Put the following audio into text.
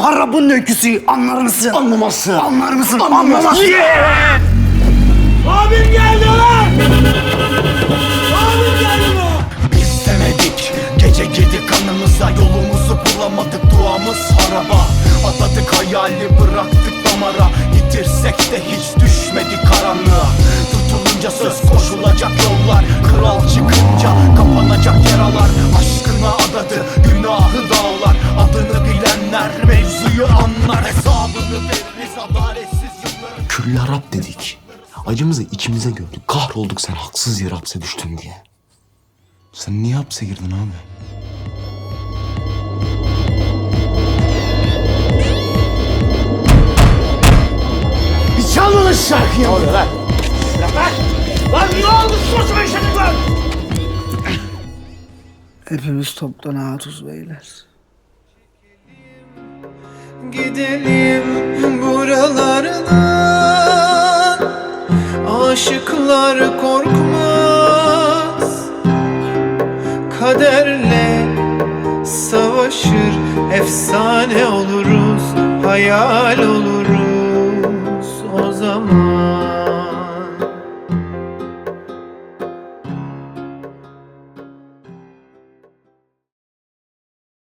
muharrabın öyküsü anlar mısın? Anlaması. Anlar mısın? Anlamazsın. Abim geldi lan! Abim geldi lan! İstemedik Gece girdi kanımıza Yolumuzu bulamadık duamız haraba Adadık hayali bıraktık damara Yitirsek de hiç düşmedik karanlığa Tutulunca söz koşulacak yollar Kral çıkınca kapanacak Küllü Arap dedik. Acımızı içimize gördük. Kahrolduk sen haksız yere hapse düştün diye. Sen niye hapse girdin abi? Bir çalın şarkıyı Ne oluyor lan? Lan ne oldu susma işledik lan! Hepimiz toptan hatuz beyler. Gidelim buralardan. Aşıklar korkmaz. Kaderle savaşır Efsane oluruz Hayal oluruz